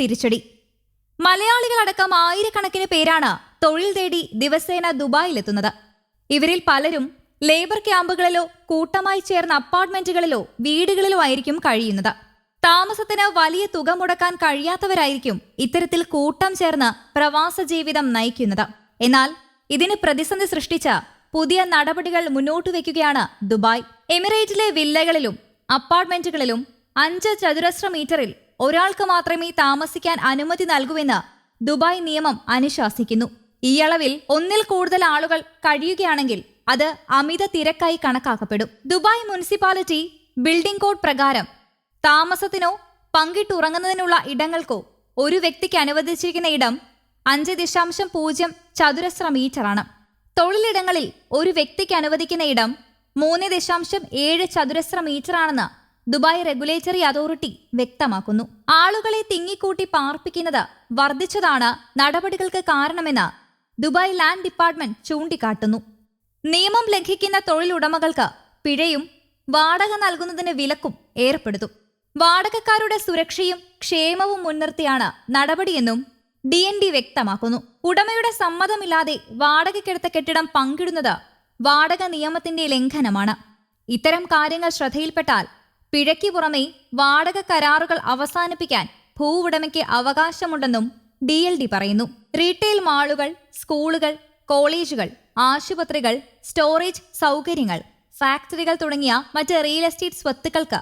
തിരിച്ചടി. മലയാളികളടക്കം ആയിരക്കണക്കിന് പേരാണ് തൊഴിൽ തേടി ദിവസേന ദുബായിലെത്തുന്നത്. ഇവരിൽ പലരും ലേബർ ക്യാമ്പുകളിലോ കൂട്ടമായി ചേർന്ന അപ്പാർട്ട്മെന്റുകളിലോ വീടുകളിലോ ആയിരിക്കും കഴിയുന്നത്. താമസത്തിന് വലിയ തുക മുടക്കാൻ കഴിയാത്തവരായിരിക്കും ഇത്തരത്തിൽ കൂട്ടം ചേർന്ന് പ്രവാസ ജീവിതം നയിക്കുന്നത്. എന്നാൽ ഇതിന് പ്രതിസന്ധി സൃഷ്ടിച്ച പുതിയ നടപടികൾ മുന്നോട്ട് വയ്ക്കുകയാണ് ദുബായ്. എമിറേറ്റിലെ വില്ലകളിലും അപ്പാർട്ട്മെന്റുകളിലും അഞ്ച് ചതുരശ്ര മീറ്ററിൽ ഒരാൾക്ക് മാത്രമേ താമസിക്കാൻ അനുമതി നൽകൂവെന്ന് ദുബായ് നിയമം അനുശാസിക്കുന്നു. ഈ അളവിൽ ഒന്നിൽ കൂടുതൽ ആളുകൾ കഴിയുകയാണെങ്കിൽ അത് അമിത തിരക്കായി കണക്കാക്കപ്പെടും. ദുബായ് മുനിസിപ്പാലിറ്റി ബിൽഡിംഗ് കോഡ് പ്രകാരം താമസത്തിനോ പങ്കിട്ടുറങ്ങുന്നതിനുള്ള ഇടങ്ങൾക്കോ ഒരു വ്യക്തിക്ക് അനുവദിച്ചിരിക്കുന്ന ഇടം അഞ്ച് ദശാംശം പൂജ്യം ചതുരശ്ര മീറ്ററാണ്. തൊഴിലിടങ്ങളിൽ ഒരു വ്യക്തിക്ക് അനുവദിക്കുന്ന ഇടം മൂന്ന് ദശാംശം ഏഴ് ചതുരശ്ര മീറ്ററാണെന്ന് ദുബായ് റെഗുലേറ്ററി അതോറിറ്റി വ്യക്തമാക്കുന്നു. ആളുകളെ തിങ്ങിക്കൂട്ടി പാർപ്പിക്കുന്നത് വർദ്ധിച്ചതാണ് നടപടികൾക്ക് കാരണമെന്ന് ദുബായ് ലാൻഡ് ഡിപ്പാർട്ട്മെന്റ് ചൂണ്ടിക്കാട്ടുന്നു. നിയമം ലംഘിക്കുന്ന തൊഴിലുടമകൾക്ക് പിഴയും വാടക നൽകുന്നതിന് വിലക്കും ഏർപ്പെടുത്തും വാടകക്കാരുടെ സുരക്ഷയും ക്ഷേമവും മുൻനിർത്തിയാണ് നടപടിയെന്നും ഡി എൻ ഡി വ്യക്തമാക്കുന്നു. ഉടമയുടെ സമ്മതമില്ലാതെ വാടകയ്ക്കെടുത്ത കെട്ടിടം പങ്കിടുന്നത് വാടക നിയമത്തിന്റെ ലംഘനമാണ്. ഇത്തരം കാര്യങ്ങൾ ശ്രദ്ധയിൽപ്പെട്ടാൽ പിഴയ്ക്ക് പുറമെ വാടക കരാറുകൾ അവസാനിപ്പിക്കാൻ ഭൂവുടമയ്ക്ക് അവകാശമുണ്ടെന്നും ഡി എൽ ഡി പറയുന്നു. റീറ്റെയിൽ മാളുകൾ സ്കൂളുകൾ കോളേജുകൾ ആശുപത്രികൾ സ്റ്റോറേജ് സൗകര്യങ്ങൾ ഫാക്ടറികൾ തുടങ്ങിയ മറ്റ് റിയൽ എസ്റ്റേറ്റ് സ്വത്തുക്കൾക്ക്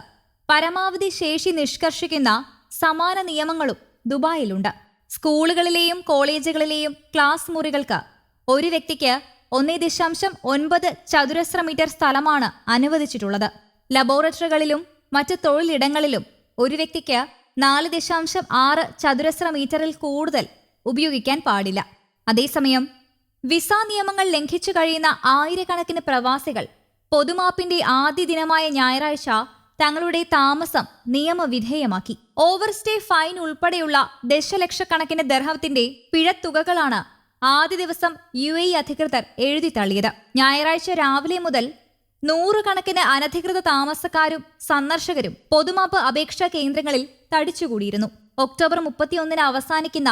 പരമാവധി ശേഷി നിഷ്കർഷിക്കുന്ന സമാന നിയമങ്ങളും ദുബായിലുണ്ട്. സ്കൂളുകളിലെയും കോളേജുകളിലെയും ക്ലാസ് മുറികൾക്ക് ഒരു വ്യക്തിക്ക് ഒന്നേ ദശാംശം ഒൻപത് ചതുരശ്ര മീറ്റർ സ്ഥലമാണ് അനുവദിച്ചിട്ടുള്ളത്. ലബോറട്ടറികളിലും മറ്റ് തൊഴിലിടങ്ങളിലും ഒരു വ്യക്തിക്ക് നാല് ദശാംശം ആറ് ചതുരശ്ര മീറ്ററിൽ കൂടുതൽ ഉപയോഗിക്കാൻ പാടില്ല. അതേസമയം വിസ നിയമങ്ങൾ ലംഘിച്ചു കഴിയുന്ന ആയിരക്കണക്കിന് പ്രവാസികൾ പൊതുമാപ്പിന്റെ ആദ്യ ദിനമായ ഞായറാഴ്ച തങ്ങളുടെ താമസം നിയമവിധേയമാക്കി. ഓവർസ്റ്റേ ഫൈൻ ഉൾപ്പെടെയുള്ള ദശലക്ഷക്കണക്കിന് ദർഹത്തിന്റെ പിഴത്തുകകളാണ് ആദ്യ ദിവസം യു എ അധികൃതർ എഴുതി തള്ളിയത്. ഞായറാഴ്ച രാവിലെ മുതൽ നൂറുകണക്കിന് അനധികൃത താമസക്കാരും സന്ദർശകരും പൊതുമാപ്പ് അപേക്ഷാ കേന്ദ്രങ്ങളിൽ തടിച്ചുകൂടിയിരുന്നു. ഒക്ടോബർ മുപ്പത്തിയൊന്നിന് അവസാനിക്കുന്ന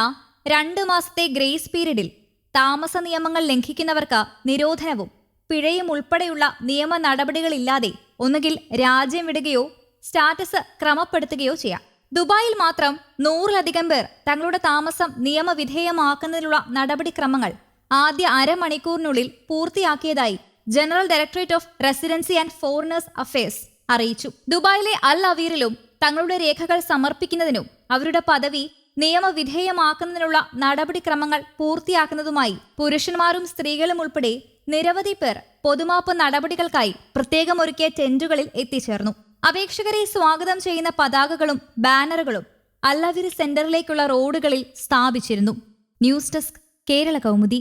രണ്ട് മാസത്തെ ഗ്രേസ് പീരീഡിൽ താമസ നിയമങ്ങൾ ലംഘിക്കുന്നവർക്ക് നിരോധനവും പിഴയും ഉൾപ്പെടെയുള്ള നിയമ നടപടികളില്ലാതെ ഒന്നുകിൽ രാജ്യം വിടുകയോ സ്റ്റാറ്റസ് ക്രമപ്പെടുത്തുകയോ ചെയ്യാം. ദുബായിൽ മാത്രം നൂറിലധികം പേർ തങ്ങളുടെ താമസം നിയമവിധേയമാക്കുന്നതിനുള്ള നടപടിക്രമങ്ങൾ ആദ്യ അരമണിക്കൂറിനുള്ളിൽ പൂർത്തിയാക്കിയതായി general directorate of residency and foreigners affairs അറിയിച്ചു. ദുബായിലെ അൽ അവീറിലും തങ്ങളുടെ രേഖകൾ സമർപ്പിക്കുന്നതിനും അവരുടെ പദവി നിയമവിധേയമാക്കുന്നതിനുള്ള നടപടിക്രമങ്ങൾ പൂർത്തിയാക്കുന്നതുമായി പുരുഷന്മാരും സ്ത്രീകളും ഉൾപ്പെടെ നിരവധി പേർ പൊതുമാപ്പ് നടപടികൾക്കായി പ്രത്യേകം ഒരുക്കിയ ടെന്റുകളിൽ എത്തിച്ചേർന്നു. അപേക്ഷകരെ സ്വാഗതം ചെയ്യുന്ന പതാകകളും ബാനറുകളും അല്ലവിരി സെന്ററിലേക്കുള്ള റോഡുകളിൽ സ്ഥാപിച്ചിരുന്നു. News desk Kerala Kaumudi.